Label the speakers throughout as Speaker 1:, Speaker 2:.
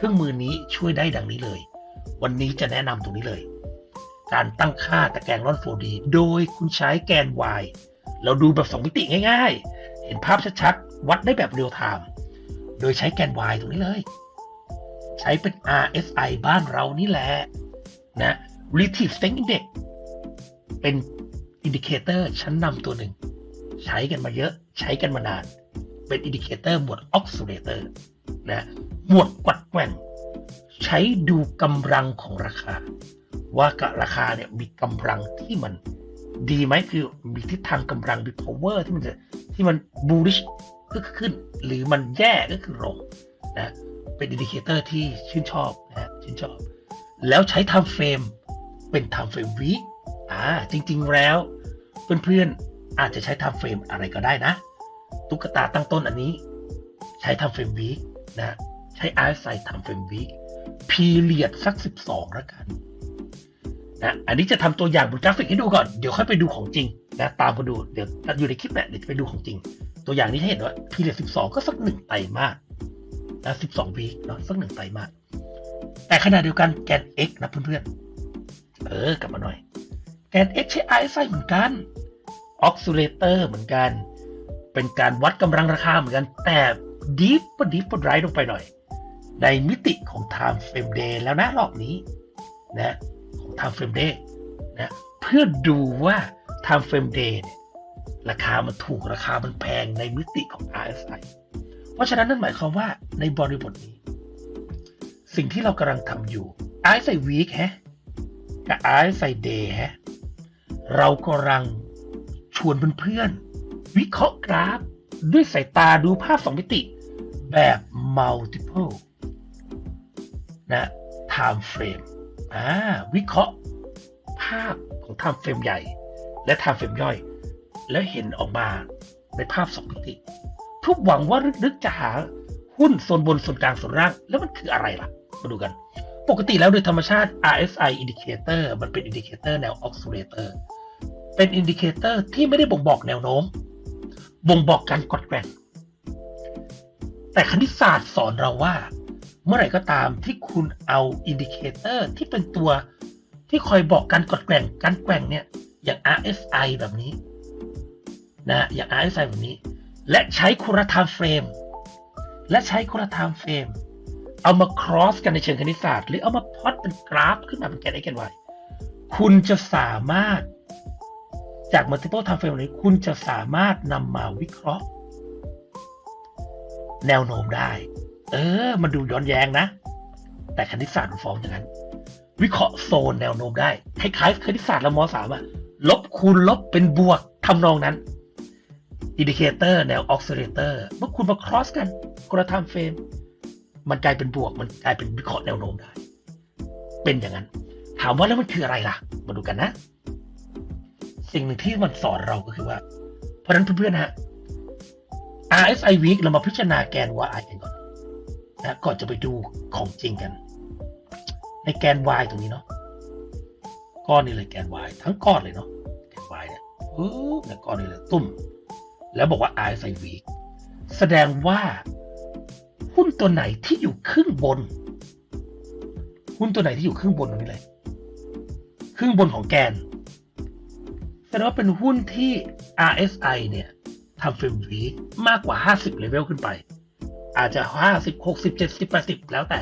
Speaker 1: เครื่องมือนี้ช่วยได้ดังนี้เลย วันนี้จะแนะนำตรงนี้เลย การตั้งค่าตะแกรงร่อน 4D โดยคุณใช้แกน y เราดูแบบสองมิติง่ายๆ เห็นภาพชัดๆ วัดได้แบบเรียลไทม์โดยใช้แกน y ตรงนี้เลย ใช้เป็น RSI บ้านเรานี่แหละนะ Relative Strength Index เป็นอินดิเคเตอร์ชั้นนำตัวหนึ่ง ใช้กันมาเยอะใช้กันมานาน เป็นอินดิเคเตอร์หมวด Oscillator นะ หมวดกวัดแกว่งใช้ดูกำลังของราคา ว่ากราคาเนี่ยมีกำลังที่มันดีไหมคือมีทิศทางกำลังมี power ที่มันจะที่มัน bullish ก็คือขึ้น หรือมันแย่ก็คือลงนะเป็นอินดิเคเตอร์ที่ชื่นชอบนะฮะชื่นชอบ แล้วใช้ time frame เป็น time frame week อ่าจริง ๆ แล้ว เพื่อนๆอาจจะใช้ time frame อะไรก็ได้นะ ตุ๊กตาตั้งต้นอันนี้ ใช้ time frame week นะ ใช้ RSI time frame week period สัก12แล้วกันนะอันนี้จะทำตัวอย่างบนกราฟิกให้ดูก่อน เดี๋ยวค่อยไปดูของจริงนะตามมาดูเดี๋ยวอยู่ในคลิปเนี่ยเดี๋ยวจะไปดูของจริง ตัวอย่างนี้ให้เห็นว่า period 12ก็สักหนึ่งไตรมาสนะ12วีคเนาะสักหนึ่งไตรมาสแต่ขณะเดียวกันแกน x นะเพื่อนๆเออกลับมาหน่อย แกน x ใช้ RSI เหมือนกัน oscillator เหมือนกัน เป็นการวัดกำลังราคาเหมือนกัน แต่ deep ป deep ป right ลงไปหน่อย ในมิติของ time frame day แล้วนะรอบนี้นะของ time frame day นะเพื่อดูว่า time frame day เนี่ยราคามันถูกราคามันแพงในมิติของ RSI เพราะฉะนั้นนั่นหมายความว่าในบริบทนี้ สิ่งที่เรากำลังทำอยู่ RSI week ฮะกับ RSI day ฮะเรากำลังชวนเพื่อนๆวิเคราะห์กราฟ ด้วยสายตาดูภาพสองมิติแบบ multiple นะ time frame อ่าวิเคราะห์ภาพของ time frame ใหญ่ และ time frame ย่อย แล้วเห็นออกมาในภาพสองมิติทุกหวังว่าลึกๆจะหาหุ้นโซนบนโซนกลางโซนล่าง แล้วมันคืออะไรล่ะ มาดูกัน ปกติแล้วโดยธรรมชาติ RSI indicator มันเป็นอินดิเคเตอร์แนว oscillator เป็นอินดิเคเตอร์ที่ไม่ได้บ่งบอกแนวโน้ม บ่งบอกการกดแกว่งแต่คณิตศาสตร์สอนเราว่า มื่อไหร่ก็ตามที่คุณเอาอินดิเคเตอร์ที่เป็นตัวที่คอยบอกการกดแกว่งการแกว่งเนี่ย อย่าง RSI แบบนี้นะอย่าง RSI แบบนี้ และใช้คุณธรรมเฟรม และใช้คุณธรรมเฟรม เอามา cross กันในเชิงคณิตศาสตร์ หรือเอามาพอตเป็นกราฟขึ้นมาเป็นแกน x แกน y คุณจะสามารถจาก multiple time frame นี้คุณจะสามารถนำมาวิเคราะห์ แนวโน้มได้ เออ มันดูย้อนแย้งนะ แต่คณิตศาสตร์มันฟ้องอย่างนั้น วิเคราะห์โซนแนวโน้มได้ คล้ายๆคณิตศาสตร์ละมสามอะลบคูณลบเป็นบวกทำนองนั้นอินดิเคเตอร์แนวออกซิเลเตอร์เมื่อคุณมา cross กันกระทำเฟรมมันกลายเป็นบวก มันกลายเป็นวิเคราะห์แนวโน้มได้ เป็นอย่างนั้น ถามว่าแล้วมันคืออะไรล่ะ มาดูกันนะ สิ่งหนึ่งที่มันสอนเราก็คือว่า เพราะนั้นเพื่อนๆนะฮะ RSI week เรามาพิจารณาแกน y กันก่อน นะก่อนจะไปดูของจริงกัน ในแกน y ตรงนี้เนาะก้อนนี้เลยแกน y ทั้งก้อนเลยเนาะแกน y เนี่ยปึ๊บเนี่ยก้อนนี้เลยตุ้ม แล้วบอกว่า RSI week แสดงว่าหุ้นตัวไหนที่อยู่ครึ่งบน หุ้นตัวไหนที่อยู่ครึ่งบนตรงนี้เลยครึ่งบนของแกนแสดงว่าเป็นหุ้นที่ RSI เนี่ยทำเฟรมวีมากกว่า 50เลเวลขึ้นไป อาจจะ50 60 70 80แปดสิบแล้วแต่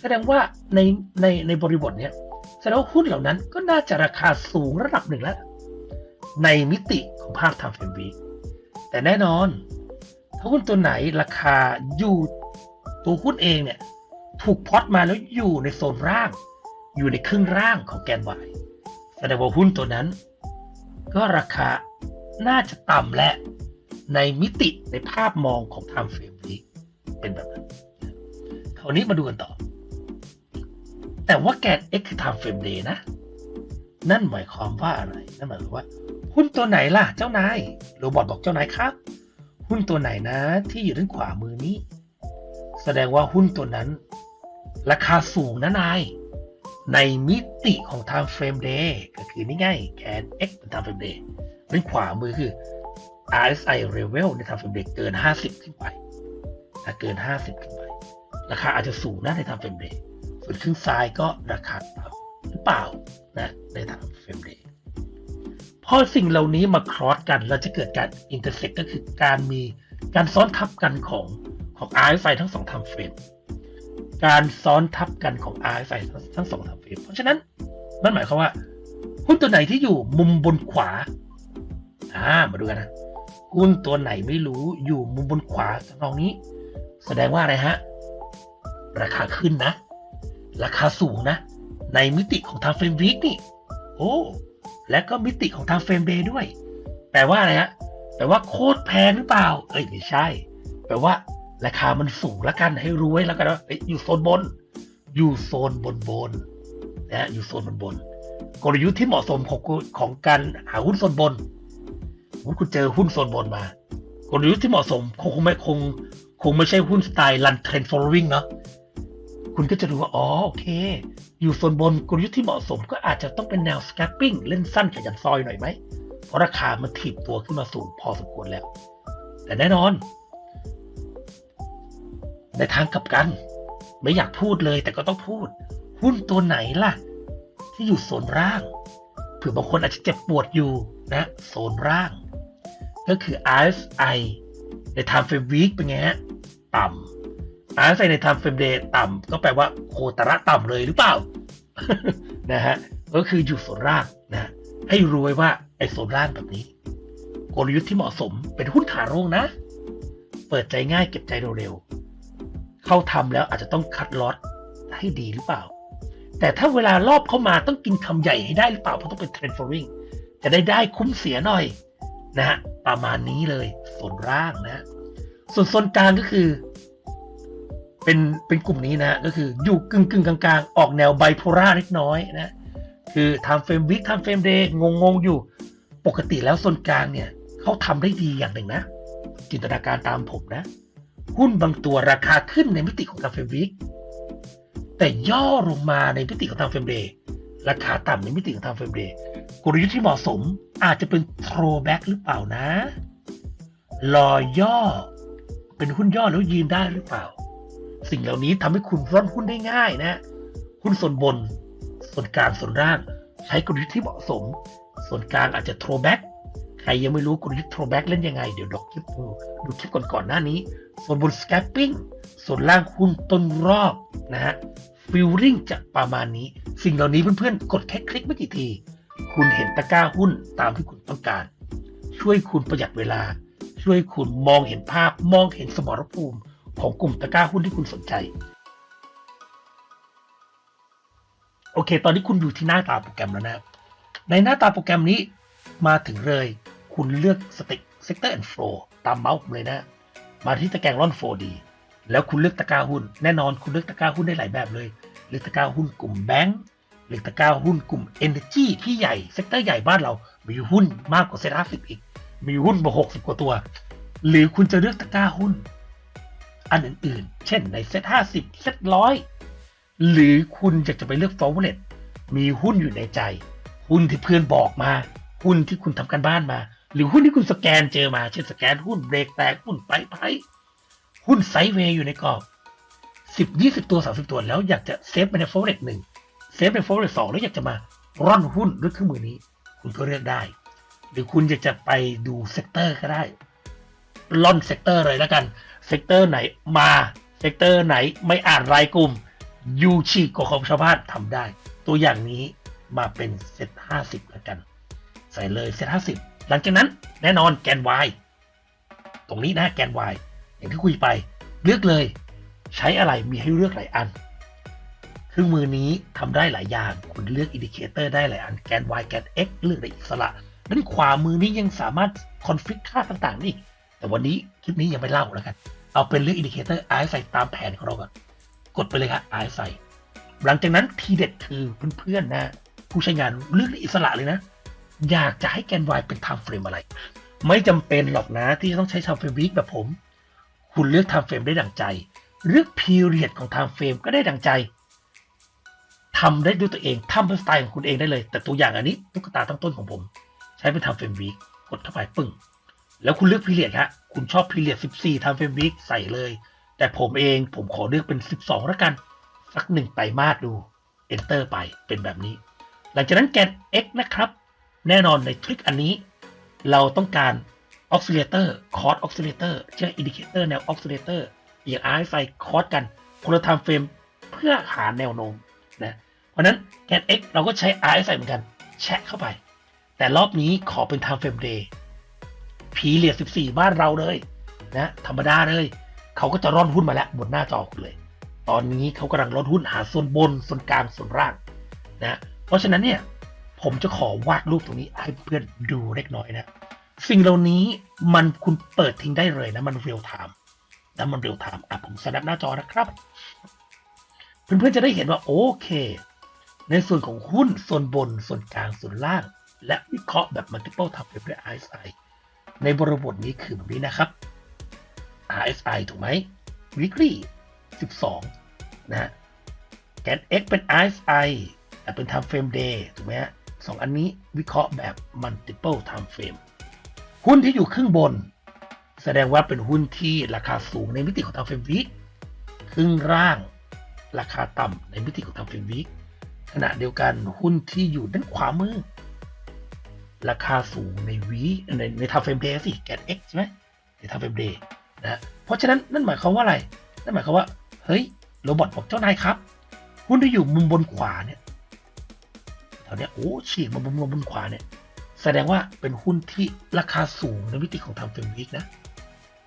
Speaker 1: แสดงว่าในในในบริบทเนี้ยแสดงว่าหุ้นเหล่านั้นก็น่าจะราคาสูงระดับหนึ่งแล้ว ในมิติของภาพทำเฟรมวีแต่แน่นอน ถ้าหุ้นตัวไหนราคาอยู่ตัวหุ้นเองเนี่ยถูกพอตมาแล้วอยู่ในโซนร่าง อยู่ในครึ่งร่างของแกน Y แสดงว่าหุ้นตัวนั้น ก็ราคาน่าจะต่ำและในมิติในภาพมองของ time frame นี้ เป็นแบบนั้นคราวนี้มาดูกันต่อ แต่ว่าแกน x คือ time frame day นะ นั่นหมายความว่าอะไร นั่นหมายความว่า หุ้นตัวไหนล่ะ เจ้านาย โรบอทบอกเจ้านายครับ หุ้นตัวไหนนะ ที่อยู่ด้านขวามือนี้ แสดงว่าหุ้นตัวนั้น ราคาสูงนะนาย ในมิติของ time frame day ก็คือนี่ไงแกน x เป็น time frame day ด้านขวามือคือ RSI level ใน time frame day เกิน 50 ขึ้นไป ถ้าเกิน 50ขึ้นไปราคาอาจจะสูงนะในทางเฟรมเรทส่วนครึ่งซ้ายก็ราคาต่ำหรือเปล่านะในทางเฟรมเรทพอสิ่งเหล่านี้มาครอสกันเราจะเกิดการอินเตอร์เซ็กก็คือการมีการซ้อนทับกันของของ RSI ทั้งสองทำเฟรมการซ้อนทับกันของ RSI ทั้งสองทำเฟรมเพราะฉะนั้นนั่นหมายความว่าหุ้นตัวไหนที่อยู่มุมบนขวาอ่ามาดูกันนะหุ้นตัวไหนไม่รู้อยู่มุมบนขวาสนองนี้ แสดงว่าอะไรฮะ ราคาขึ้นนะ ราคาสูงนะ ในมิติของทางเฟรมวีคนี่ โอ้ และก็มิติของทางเฟรมเดย์ด้วย แปลว่าอะไรฮะ แปลว่าโคตรแพงหรือเปล่า เอ้ยไม่ใช่ แปลว่า ราคามันสูงแล้วกันให้รู้ไว้แล้วกันว่าอยู่โซนบน อยู่โซนบนบนนะอยู่โซนบนบนกลยุทธ์ที่เหมาะสมของของการหาหุ้นโซนบนมมติคุณเจอหุ้นโซนบนมา กลยุทธ์ที่เหมาะสมคงคงไม่คง คงไม่ใช่หุ้นสไตล์ run trend following เนาะคุณก็จะดูว่า อ๋อ โอเค อยู่โซนบนกลยุทธ์ที่เหมาะสมก็อาจจะต้องเป็นแนว scalping เล่นสั้นขยันซอยหน่อยไหม เพราะราคามันถีบตัวขึ้นมาสูงพอสมควรแล้ว แต่แน่นอน ในทางกลับกัน ไม่อยากพูดเลยแต่ก็ต้องพูด หุ้นตัวไหนล่ะ ที่อยู่โซนล่างเผื่อบางคนอาจจะเจ็บปวดอยู่นะ โซนล่าง ก็คือ RSI ใน time frame week เป็นไงฮะ ต่ำ RSI ใน time frame day ต่ำก็แปลว่าโคตระต่ำเลยหรือเปล่า นะฮะก็คืออยู่โซนล่างนะให้รู้ไว้ว่าไอ้โซนล่างแบบนี้ กลยุทธ์ที่เหมาะสมเป็นหุ้นขาลงนะ เปิดใจง่ายเก็บใจเร็วๆเข้าทำแล้วอาจจะต้องคัดลอตให้ดีหรือเปล่า แต่ถ้าเวลารอบเข้ามาต้องกินคำใหญ่ให้ได้หรือเปล่าเพราะต้องเป็นเทรนด์ฟอร์วิ่งจะได้ได้คุ้มเสียหน่อยนะฮะประมาณนี้เลยส่วนร่างนะ ส่วนโซนกลางก็คือ เป็นเป็นกลุ่มนี้นะ ก็คืออยู่กึ่งกึ่งกลางๆ ออกแนวไบโพล่าเล็กน้อยนะ คือทำเฟรมวิกทำเฟรมเดย์งงงๆอยู่ ปกติแล้วโซนกลางเนี่ยเขาทำได้ดีอย่างหนึ่งนะ จินตนาการตามผมนะ หุ้นบางตัวราคาขึ้นในมิติของทางเฟรมวิกแต่ย่อลงมาในมิติของทางเฟรมเดย์ราคาต่ำในมิติของทางเฟรมเดย์กลยุทธ์ที่เหมาะสมอาจจะเป็น throwback หรือเปล่านะ รอย่อ เป็นหุ้นย่อแล้วยืนได้หรือเปล่า สิ่งเหล่านี้ทำให้คุณร่อนหุ้นได้ง่ายนะ หุ้นส่วนบน ส่วนกลางส่วนล่าง ใช้กลยุทธ์ที่เหมาะสม ส่วนกลางอาจจะ throwback ใครยังไม่รู้กลยุทธ์ throwback เล่นยังไง เดี๋ยวดอกคลิปดูดูคลิปก่อนๆหน้านี้ ส่วนบน scalping ส่วนล่างหุ้นต้นรอบนะฮะ feeling จะประมาณนี้ สิ่งเหล่านี้เพื่อนๆ กดแค่คลิกไม่กี่ที คุณเห็นตะกร้าหุ้นตามที่คุณต้องการ ช่วยคุณประหยัดเวลา ช่วยคุณมองเห็นภาพมองเห็นสมรภูมิของกลุ่มตะกร้าหุ้นที่คุณสนใจ โอเค ตอนนี้คุณอยู่ที่หน้าตาโปรแกรมแล้วนะ ในหน้าตาโปรแกรมนี้มาถึงเลย คุณเลือกสติกเซกเตอร์แอนด์โฟลตามเมาส์ผมเลยนะ มาที่ตะแกรงร่อนโฟดีแล้วคุณเลือกตะกร้าหุ้น แน่นอนคุณเลือกตะกร้าหุ้นได้หลายแบบเลย เลือกตะกร้าหุ้นกลุ่มแบงก์เลือกตะกร้าหุ้นกลุ่ม Energy ที่ใหญ่เซกเตอร์ใหญ่บ้านเรา มีหุ้นมากกว่าเซ็ตห้าสิบอีก มีหุ้นกว่าหกสิบกว่าตัว หรือคุณจะเลือกตะกร้าหุ้น อันอื่นๆ เช่นในเซ็ตห้าสิบเซ็ตร้อยหรือคุณอยากจะไปเลือก forward มีหุ้นอยู่ในใจ หุ้นที่เพื่อนบอกมา หุ้นที่คุณทำกันบ้านมา หรือหุ้นที่คุณสแกนเจอมา เช่นสแกนหุ้นเบรกแตกหุ้นไปไปหุ้นไซเวย์อยู่ในกรอบสิบยี่สิบตัวสามสิบตัวแล้วอยากจะเซฟไปใน forward หนึ่งเซฟใน forward สองแล้วอยากจะมาร่อนหุ้นด้วยเครื่องมือนี้ คุณก็เลือกได้ หรือคุณอยากจะไปดูเซกเตอร์ก็ได้ ล่อนเซกเตอร์เลยแล้วกัน เซกเตอร์ไหนมา เซกเตอร์ไหนไม่อ่านรายกลุ่ม ยูชีกของชาวบ้านทำได้ ตัวอย่างนี้มาเป็นเซตห้าสิบแล้วกัน ใส่เลยเซตห้าสิบหลังจากนั้นแน่นอนแกน Y ตรงนี้นะแกน Y อย่างที่คุยไป เลือกเลย ใช้อะไรมีให้เลือกหลายอันเครื่องมือนี้ทำได้หลายอย่าง คุณเลือกอินดิเคเตอร์ได้หลายอัน แกน Y แกน X เลือกได้อิสระด้านขวามือนี้ยังสามารถคอนฟิกค่าต่างๆได้อีก แต่วันนี้คลิปนี้ยังไม่เล่าแล้วกัน เอาเป็นเลือกอินดิเคเตอร์ RSI ตามแผนของเราก่อน กดไปเลยครับ RSI หลังจากนั้นทีเด็ดคือเพื่อนๆนะผู้ใช้งานเลือกอิสระเลยนะ อยากจะให้แกน Y เป็น time frame อะไร ไม่จำเป็นหรอกนะที่จะต้องใช้ time frame week แบบผม คุณเลือก time frame ได้ดังใจ เลือก period ของ time frame ก็ได้ดังใจทำได้ด้วยตัวเองทำเป็นสไตล์ของคุณเองได้เลย แต่ตัวอย่างอันนี้ตุ๊กตาตั้งต้นของผม ใช้เป็น time frame week กดเข้าไปปึ้ง แล้วคุณเลือก period ฮะ คุณชอบ period 14 time frame week ใส่เลย แต่ผมเองผมขอเลือกเป็น 12 แล้วกัน สักหนึ่งไตรมาสดู enter ไปเป็นแบบนี้ หลังจากนั้นแกน x นะครับ แน่นอนในทริคอันนี้ เราต้องการ oscillator cos oscillator เชื่อ indicator แนว oscillator อย่าง RSI cos กันคนละ time frame เพื่อหาแนวโน้มนะ เพราะฉะนั้นแกน x เราก็ใช้ RSI เหมือนกัน แชะเข้าไป แต่รอบนี้ขอเป็น time frame day พีเรียด14 บ้านเราเลยนะธรรมดาเลย เขาก็จะร่อนหุ้นมาแล้วบนหน้าจอคุณเลย ตอนนี้เขากำลังร่อนหุ้นหาส่วนบนส่วนกลางส่วนล่างนะเพราะฉะนั้นเนี่ยผมจะขอวาดรูปตรงนี้ให้เพื่อนดูเล็กน้อยนะสิ่งเหล่านี้มันคุณเปิดทิ้งได้เลยนะมันเรียลไทม์นะมันเรียลไทม์อะผมสแนปหน้าจอนะครับ เพื่อนๆจะได้เห็นว่าโอเค ในส่วนของหุ้นส่วนบนส่วนกลางส่วนล่าง และวิเคราะห์แบบ multiple time frame ด้วย RSI ในบริบทนี้คือแบบนี้นะครับ RSI ถูกไหม weekly 12นะฮะแกน X เป็น RSI แต่เป็น time frame day ถูกไหมฮะสองอันนี้วิเคราะห์แบบ multiple time frame หุ้นที่อยู่ครึ่งบน แสดงว่าเป็นหุ้นที่ราคาสูงในมิติของ time frame week ครึ่งล่างราคาต่ำในมิติของ time frame week ขณะเดียวกันหุ้นที่อยู่ด้านขวามือ ราคาสูงในวีในใน time frame day สิแกน X ใช่ไหมใน time frame day นะเพราะฉะนั้นนั่นหมายความว่าอะไรนั่นหมายความว่าเฮ้ยโรบอทบอกเจ้านายครับหุ้นที่อยู่มุมบนขวาเนี่ยแถวเนี้ยโอ้ฉีกมามุมบนขวาเนี่ยแสดงว่าเป็นหุ้นที่ราคาสูงในมิติของ time frame week นะ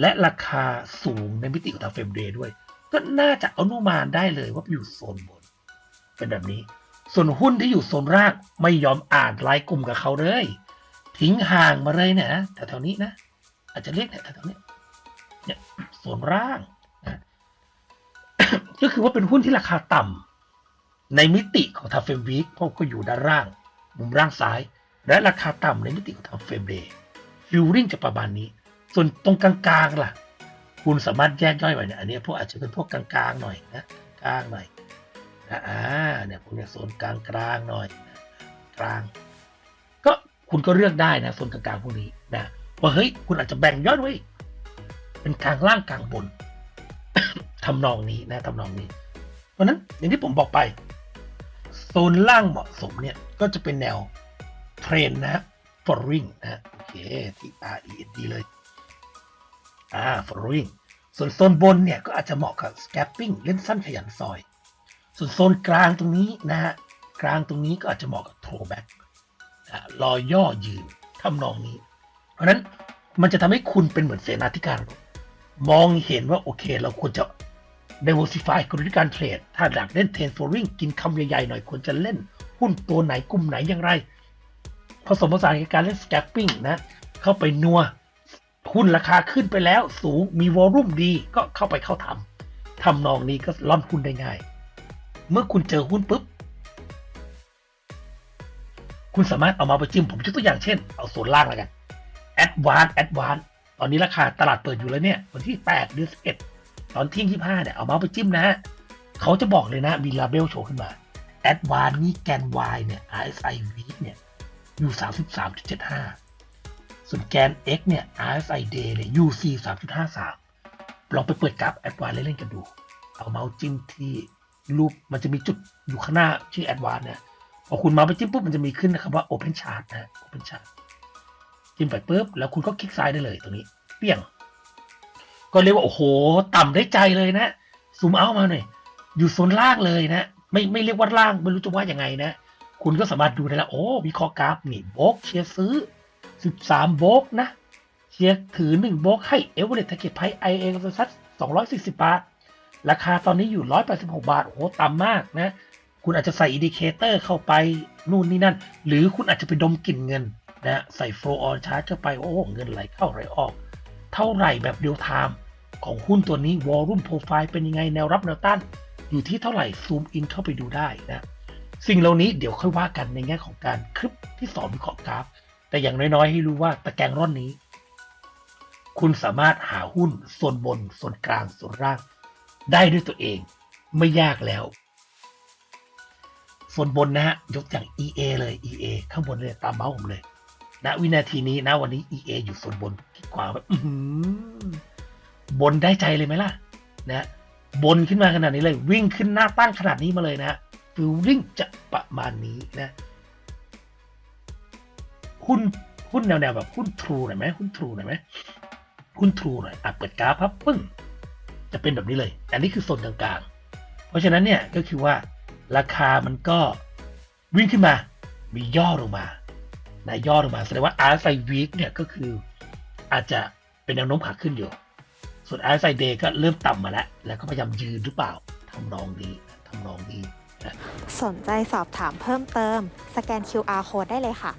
Speaker 1: และราคาสูงในมิติของ time frame day ด้วย ก็น่าจะอนุมานได้เลยว่าอยู่โซนบน เป็นแบบนี้ ส่วนหุ้นที่อยู่โซนล่างไม่ยอมอ่านไลน์กลุ่มกับเขาเลย ทิ้งห่างมาเลยเนี่ยนะแถวๆนี้นะอาจจะเรียกเนี่ยแถวๆนี้เนี่ยโซนล่างนะก็คือว่าเป็นหุ้นที่ราคาต่ำในมิติของทาเฟมวีคเพราะก็อยู่ด้านล่าง มุมล่างซ้าย และราคาต่ำในมิติของทาเฟมเดย์ฟิลลิ่งจะประมาณนี้ ส่วนตรงกลางๆล่ะ คุณสามารถแยกย่อยไว้เนี่ยอันนี้พวกอาจจะเป็นพวกกลางๆหน่อยนะกลางหน่อยนะอ่าเนี่ยพวกเนี้ยโซนกลางๆหน่อยกลาง คุณก็เลือกได้นะโซนกลางๆพวกนี้นะว่าเฮ้ยคุณอาจจะแบ่งย่อยไว้เป็นกลางล่างกลางบนทำนองนี้นะทำนองนี้ เพราะนั้นอย่างที่ผมบอกไป โซนล่างเหมาะสมเนี่ย ก็จะเป็นแนวเทรนนะ following นะโอเคที่ R E N D เลยอ่า following ส่วนโซนบนเนี่ย ก็อาจจะเหมาะกับ scapping เล่นสั้นขยันซอย ส่วนโซนกลางตรงนี้นะฮะกลางตรงนี้ก็อาจจะเหมาะกับ throwback รอย่อยืนทำนองนี้ เพราะนั้นมันจะทำให้คุณเป็นเหมือนเสนาธิการ มองเห็นว่าโอเค เราควรจะ diversify กลยุทธ์การเทรด ถ้าอยากเล่นเทรน following กินคำใหญ่ๆหน่อยควรจะเล่นหุ้นตัวไหนกลุ่มไหนอย่างไร ผสมผสานกับการเล่น scalping นะ เข้าไปนัวหุ้นราคาขึ้นไปแล้วสูงมีวอลุ่มดีก็เข้าไปเข้าทำทำนองนี้ก็ล่อนหุ้นได้ง่าย เมื่อคุณเจอหุ้นปุ๊บ คุณสามารถเอามาไปจิ้มผมยกตัวอย่างเช่น เอาส่วนล่างแล้วกัน Advance Advance ตอนนี้ราคาตลาดเปิดอยู่แล้วเนี่ย วันที่ 8 เดือน11 ตอนเที่ยง25เนี่ย เอามาไปจิ้มนะ เขาจะบอกเลยนะ มีลาเบลโชว์ขึ้นมา Advance นี่แกน Y เนี่ย RSI week เนี่ย อยู่ 33.75 ส่วนแกน X เนี่ย RSI day เนี่ย UC 3.53 ลองไปเปิดกราฟ Advance เล่นๆกันดู เอาเมาส์จิ้มที่รูปมันจะมีจุดอยู่ข้างหน้าชื่อ Advance เนี่ย พอคุณมาไปจิ้มปุ๊บมันจะมีขึ้นนะครับว่า Open Chart นะ Open Chart จิ้มไปปุ๊บ แล้วคุณก็คลิกซ้ายได้เลยตรงนี้ เปี้ยง ก็เรียกว่า โอ้โห ต่ำได้ใจเลยนะ ซูมเอามาหน่อย อยู่โซนล่างเลยนะ ไม่ไม่เรียกว่าล่างไม่รู้จะว่ายังไงนะ คุณก็สามารถดูได้ล้วโอ้วิเคราะห์กราฟนี่โบกเชียร์ซื้อ 13 โบกนะ เชียร์ถือ 1 โบกให้เอเวอเรสต์ทาร์เก็ตไพไอเองซัส240 บาท ราคาตอนนี้อยู่ 186 บาทโอ้โหต่ำมากนะ คุณอาจจะใส่อินดิเคเตอร์เข้าไปนู่นนี่นั่น หรือคุณอาจจะไปดมกลิ่นเงินนะใส่ flow on chart เข้าไป โอ้เงินไหลเข้าไหลออก เท่าไหร่แบบเดียวไทม์ของหุ้นตัวนี้ volume profile เป็นยังไงแนวรับแนวต้านอยู่ที่เท่าไหร่ซูมอินเข้าไปดูได้นะสิ่งเหล่านี้เดี๋ยวค่อยว่ากันในแง่ของการคลิปที่สอนวิเคราะห์กราฟ แต่อย่างน้อยๆ ให้รู้ว่าตะแกรงร่อนนี้ คุณสามารถหาหุ้นส่วนบนส่วนกลางส่วนล่าง ได้ด้วยตัวเองไม่ยากแล้ว ส่วนบนนะฮะ ยกอย่าง EA เลย EA ข้างบนเลยตามเมาส์ผมเลยณวินาทีนี้นะวันนี้ EA อยู่ส่วนบนที่ขวาแบบอื้อหือบนได้ใจเลยไหมล่ะ นะบนขึ้นมาขนาดนี้เลย วิ่งขึ้นหน้าตั้งขนาดนี้มาเลยนะฟิลลิ่งจะประมาณนี้นะ หุ้นหุ้นแนวแนวแบบหุ้นทรูหน่อยไหมหุ้นทรูหน่อยไหมหุ้นทรูหน่อยอะเปิดกราฟครับปึ้งจะเป็นแบบนี้เลย อันนี้คือโซนกลางๆ เพราะฉะนั้นเนี่ยก็คือว่า ราคามันก็วิ่งขึ้นมามีย่อลงมานะย่อลงมาแสดงว่า RSI week เนี่ยก็คืออาจจะเป็นแนวโน้มขาขึ้นอยู่ ส่วน RSI day ก็เริ่มต่ำมาแล้ว แล้วก็พยายามยืนหรือเปล่าทำนองนี้ทำนองนี้
Speaker 2: สนใจสอบถามเพิ่มเติม สแกน QR code ได้เลยค่ะ